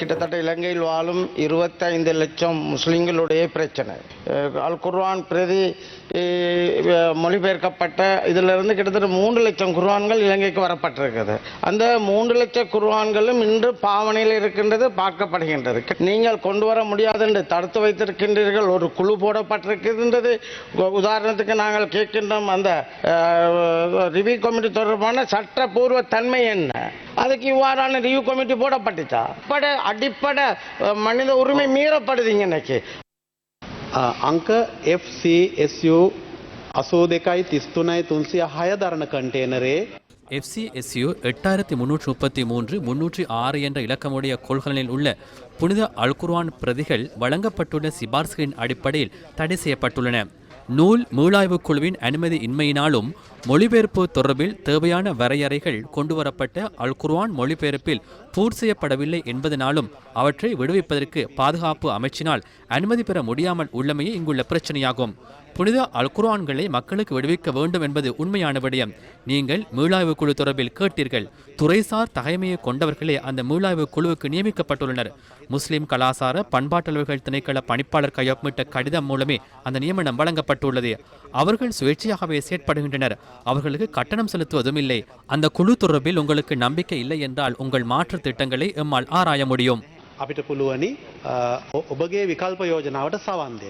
கிட்டத்தட்ட இலங்கையில் வாழும் இருபத்தைந்து லட்சம் முஸ்லீம்களுடைய பிரச்சனை. அல் குர்வான் பிரதி மொழிபெயர்க்கப்பட்ட இதிலிருந்து கிட்டத்தட்ட மூன்று லட்சம் குர்வான்கள் இலங்கைக்கு வரப்பட்டிருக்குது. அந்த மூன்று லட்சம் குர்வான்களும் இன்று பாவனையில் இருக்கின்றது பார்க்கப்படுகின்றது. நீங்கள் கொண்டு வர முடியாது என்று தடுத்து வைத்திருக்கின்றீர்கள் ஒரு குழு போடப்பட்டிருக்கின்றது. உதாரணத்துக்கு நாங்கள் கேட்கின்றோம் அந்த ரிவ்யூ கமிட்டி தொடர்பான சட்டப்பூர்வ தன்மை என்ன? அதுக்கு இவ்வாறான ரிவ்யூ கமிட்டி போடப்பட்டுச்சா அடிப்படை அடிப்படை அஹ், மனித உரிமை மீறப்படுதுங்க இன்னைக்கு අ, අංක FCSU අසූ දෙකයි තිස්තුනයි තුන්සිය හය දරණ කන්ටේනරේ எஃப்சிஎஸ்யு எட்டாயிரத்தி முன்னூற்றி முப்பத்தி மூன்று முன்னூற்றி ஆறு என்ற இலக்கமுடைய கொள்கலனில் உள்ள புனித அல்குர்ஆன் பிரதிகள் வழங்கப்பட்டுள்ள சிபார்சுகளின் அடிப்படையில் தடை செய்யப்பட்டுள்ளன நூல் மீளாய்வுக் குழுவின் அனுமதி இன்மையினாலும் மொழிபெயர்ப்பு தொடர்பில் தேவையான வரையறைகள் கொண்டுவரப்பட்ட அல் குர்வான் மொழிபெயர்ப்பில் பூர்த்தி செய்யப்படவில்லை என்பதனாலும் அவற்றை விடுவிப்பதற்கு பாதுகாப்பு அமைச்சினால் அனுமதி பெற முடியாமல் உள்ளமையே இங்குள்ள பிரச்சனையாகும். புனித அல் குர்ஆன்களை மக்களுக்கு விடுவிக்க வேண்டும் என்பது உண்மையான விடயம் நீங்கள் மீளாய்வு குழு தொடர்பில் கேட்டீர்கள் துறைசார் தகைமையை கொண்டவர்களே அந்த மீளாய்வு குழுவுக்கு நியமிக்கப்பட்டுள்ளனர் முஸ்லிம் கலாசார பண்பாட்டளவுகள் திணைக்கள பணிப்பாளர் கையொப்பமிட்ட கடிதம் மூலமே அந்த நியமனம் வழங்கப்பட்டுள்ளது அவர்கள் சுயேட்சையாகவே செயற்படுகின்றனர் அவர்களுக்கு கட்டணம் செலுத்துவதும் இல்லை அந்த குழு தொடர்பில் உங்களுக்கு நம்பிக்கை இல்லை என்றால் உங்கள் மாற்று திட்டங்களை எம்மால் ஆராய முடியும் අපිට පුළුවනි අ, ඔ- ඔබගේ විකල්ප යෝජනාවට සවන්දේ.